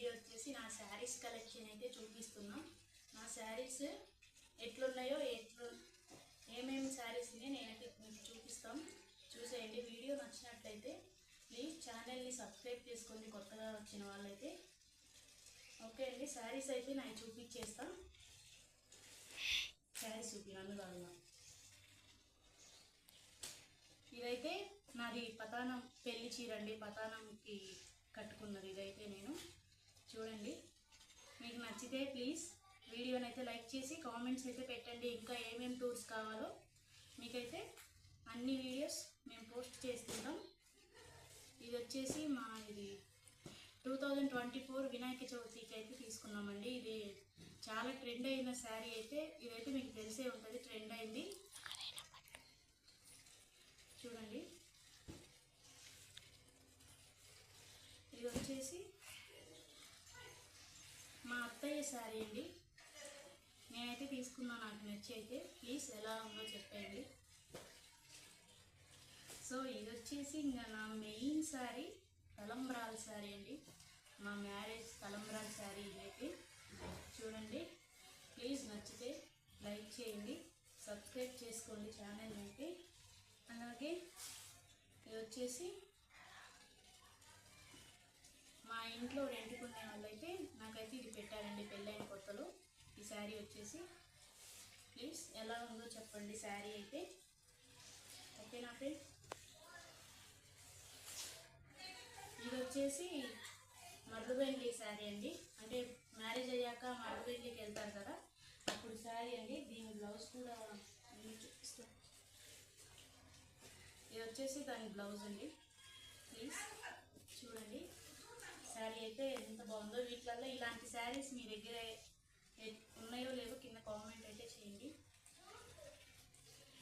Video వచ్చేసి నా saris collection అయితే చూపిస్తున్నాం. నా శారీస్ ఎట్లున్నాయో ఎట్లు ఏమేమి శారీస్ నేనైతే మీకు చూపిస్తాం. చూసేయండి. వీడియో నచ్చినట్లయితే ప్లీజ్ ఛానల్ని సబ్స్క్రైబ్ చేసుకోండి కొత్తగా వచ్చిన వాళ్ళైతే. ఓకే అండి. శారీస్ అయితే నేను చూపించేస్తాం. శారీస్ చూపినాను నన్ను కాదు. ఇదైతే నాది పతానం పెళ్ళి చీర అండి. పతానంకి కట్టుకున్నది ఇదైతే నేను. చూడండి. మీకు నచ్చితే ప్లీజ్ వీడియోని అయితే లైక్ చేసి కామెంట్స్ అయితే పెట్టండి. ఇంకా ఏమేమి టూర్స్ కావాలో మీకైతే అన్ని వీడియోస్ మేము పోస్ట్ చేస్తుంటాం. ఇది వచ్చేసి మా ఇది two thousand twenty four Vinayaka చవితికి అయితే తీసుకున్నామండి. ఇది చాలా ట్రెండ్ అయిన శారీ అయితే ఇదైతే మీకు తెలిసే ఉంటుంది. ట్రెండ్ అయింది. చూడండి. ఇది వచ్చేసి మా అత్తయ్య శారీ అండి. నేనైతే తీసుకున్నాను నాకు నచ్చి అయితే ప్లీజ్ ఎలా ఉందో చెప్పండి. సో ఇది వచ్చేసి ఇంకా నా మెయిన్ శారీ తలంబ్రాల శారీ అండి. మా మ్యారేజ్ తలంబ్రాల శారీ ఇదైతే. చూడండి. ప్లీజ్ నచ్చితే లైక్ చేయండి. సబ్స్క్రైబ్ చేసుకోండి ఛానల్ అయితే. అలాగే ఇది వచ్చేసి మా ఇంట్లో రెండు నాకైతే ఇది పెట్టారండి పెళ్ళైన కొత్తలో. ఈ శారీ వచ్చేసి ప్లీజ్ ఎలా ఉందో చెప్పండి శారీ అయితే. ఓకేనా ఫ్రెండ్ ఇది వచ్చేసి మర్రుబెల్లి శారీ అండి. అంటే మ్యారేజ్ అయ్యాక మర్రుబెల్లికి వెళ్తారు కదా అప్పుడు శారీ అండి. దీని బ్లౌజ్ కూడా నేను ఇది వచ్చేసి దాని బ్లౌజ్ అండి. ప్లీజ్. శారీ అయితే ఎంత బాగుందో వీటిలలో ఇలాంటి శారీస్ మీ దగ్గర ఉన్నాయో లేవో కింద కామెంట్ అయితే చేయండి.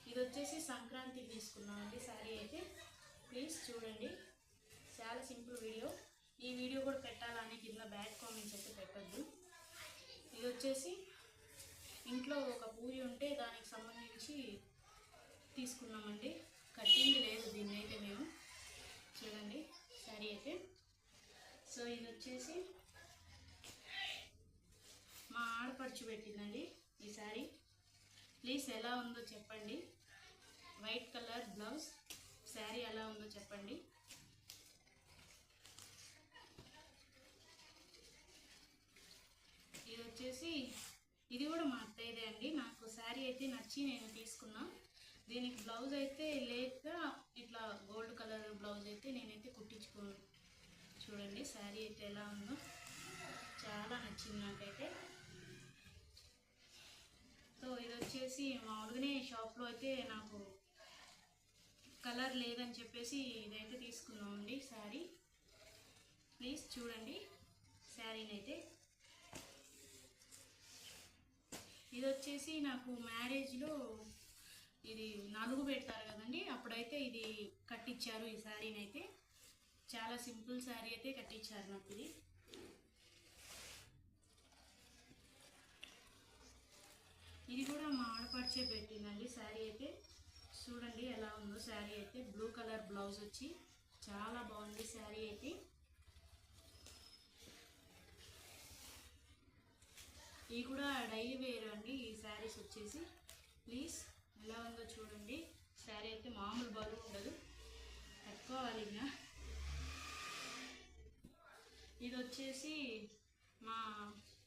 ఇది వచ్చేసి సంక్రాంతికి తీసుకున్నామండి శారీ అయితే. ప్లీజ్ చూడండి. చాలా సింపుల్ వీడియో ఈ వీడియో కూడా పెట్టాలని కింద బ్యాడ్ కామెంట్స్ అయితే పెట్టద్దు. ఇది వచ్చేసి ఇంట్లో ఒక పూజ ఉంటే దానికి సంబంధించి తీసుకున్నామండి. కట్టింది లేదు దీన్ని అయితే మేము చూడండి శారీ అయితే సో ఇది వచ్చేసి మా ఆడపడుచు పెట్టిందండి ఈ శారీ. ప్లీజ్ ఎలా ఉందో చెప్పండి. వైట్ కలర్ బ్లౌజ్ శారీ ఎలా ఉందో చెప్పండి. ఇది వచ్చేసి ఇది కూడా మా అత్తయ్యదే అండి. నాకు శారీ అయితే నచ్చి నేను తీసుకున్నా. దీనికి బ్లౌజ్ అయితే లేక ఇట్లా గోల్డ్ కలర్ బ్లౌజ్ అయితే నేనైతే కుట్టించుకో చూడండి శారీ అయితే ఎలా ఉందో. చాలా నచ్చింది నాకైతే. సో ఇది వచ్చేసి మామూలుగానే షాప్లో అయితే నాకు కలర్ లేదని చెప్పేసి ఇదైతే తీసుకున్నామండి శారీ. ప్లీజ్ చూడండి శారీని అయితే. ఇది వచ్చేసి నాకు మ్యారేజ్లో ఇది నలుగు పెడతారు కదండి అప్పుడైతే ఇది కట్టించారు ఈ శారీని అయితే. చాలా సింపుల్ శారీ అయితే కట్టించారు నాకు ఇది. ఇది కూడా మా ఆడపడిచే పెట్టిందండి శారీ అయితే. చూడండి ఎలా ఉందో శారీ అయితే. బ్లూ కలర్ బ్లౌజ్ వచ్చి చాలా బాగుంది శారీ అయితే. ఇవి కూడా డైలీ వేర్ అండి. ఈ శారీస్ వచ్చేసి ప్లీజ్ ఎలా ఉందో చూడండి. శారీ అయితే మామూలు బరువు ఉండదు. తక్కువ ఇంకా. ఇది వచ్చేసి మా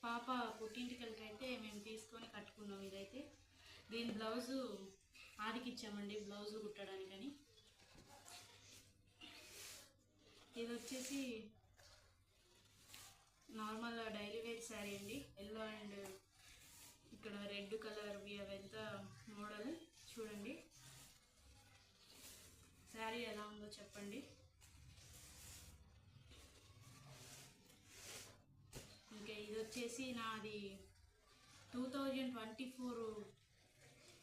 పాప పుట్టింటికలకి అయితే మేము తీసుకొని కట్టుకున్నాం ఇదైతే. దీని బ్లౌజు ఆదికి ఇచ్చామండి బ్లౌజు కుట్టడానికని. ఇది వచ్చేసి నార్మల్ డైలీ వేర్ శారీ అండి ఎల్లో అండ్ ఇక్కడ రెడ్ కలర్ అవంతా మోడల్ చూడండి. శారీ ఎలా ఉందో చెప్పండి ఇంకా ఇది వచ్చేసి నాది two thousand twenty four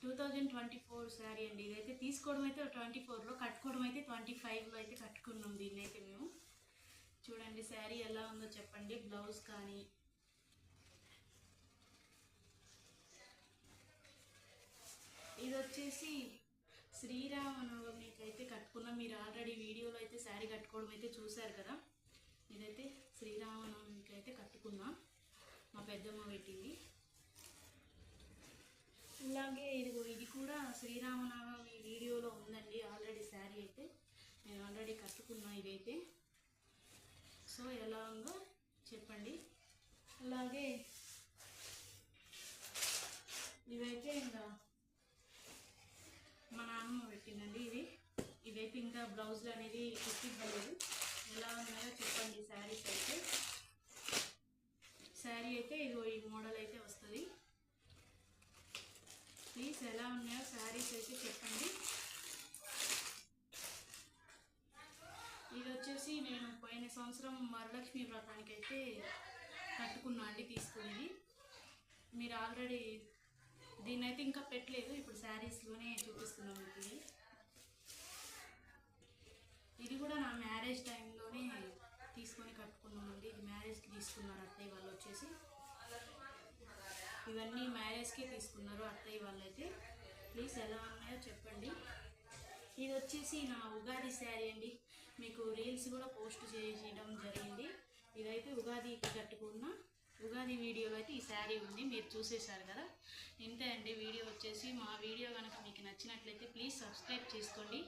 two thousand twenty four sari అండి. ఇదైతే తీసుకోవడం అయితే ట్వంటీ ఫోర్లో కట్టుకోవడం అయితే ట్వంటీ ఫైవ్లో అయితే కట్టుకున్నాం దీన్ని అయితే మేము. చూడండి శారీ ఎలా ఉందో చెప్పండి. బ్లౌజ్ కానీ ఇది వచ్చేసి శ్రీరామనవమికి అయితే కట్టుకున్నాం. మీరు ఆల్రెడీ వీడియోలో అయితే శారీ కట్టుకోవడం అయితే చూశారు కదా. ఇదైతే శ్రీరామనవమికి అయితే కట్టుకున్నాం. పెద్దమ్మ పెట్టింది. ఇలాగే ఇదిగో ఇది కూడా శ్రీరామనవమి వీడియోలో ఉందండి. ఆల్రెడీ శారీ అయితే నేను ఆల్రెడీ కట్టుకున్నా ఇదైతే. సో ఎలా ఉందో చెప్పండి. అలాగే ఇవైతే ఇంకా మా నాన్నమ్మ పెట్టిందండి ఇవి ఇవైతే ఇంకా బ్లౌజ్ అనేది కుట్టివ్వలేదు. ఎలా ఉన్నాయో చెప్పండి శారీస్ అయితే. అయితే ఇదిగో ఈ మోడల్ అయితే వస్తుంది. ప్లీజ్ ఎలా ఉన్నాయో శారీస్ అయితే చెప్పండి. ఇది వచ్చేసి నేను పోయిన సంవత్సరం వరలక్ష్మి వ్రతానికి అయితే కట్టుకున్నా అండి తీసుకునేది. మీరు ఆల్రెడీ దీన్ని అయితే ఇంకా పెట్టలేదు ఇప్పుడు శారీస్లోనే చూపిస్తున్నాం మీకు ఇది. ఇది కూడా నా మ్యారేజ్ టైంలోనే తీసుకొని కట్టుకున్నామండి ఇది మ్యారేజ్కి తీసుకున్నారు అత్తయ్య వాళ్ళు వచ్చేసి. ఇవన్నీ మ్యారేజ్కి తీసుకున్నారు అత్తయ్య వాళ్ళు అయితే ప్లీజ్ ఎలా ఉన్నాయో చెప్పండి. ఇది వచ్చేసి నా ఉగాది శారీ అండి. మీకు రీల్స్ కూడా పోస్ట్ చేయడం జరిగింది. ఇదైతే ఉగాదికి కట్టుకున్న ఉగాది వీడియోలో అయితే ఈ శారీ ఉంది. మీరు చూసేశారు కదా. ఇంతే అండి వీడియో వచ్చేసి మా వీడియో కనుక మీకు నచ్చినట్లయితే ప్లీజ్ సబ్స్క్రైబ్ చేసుకోండి.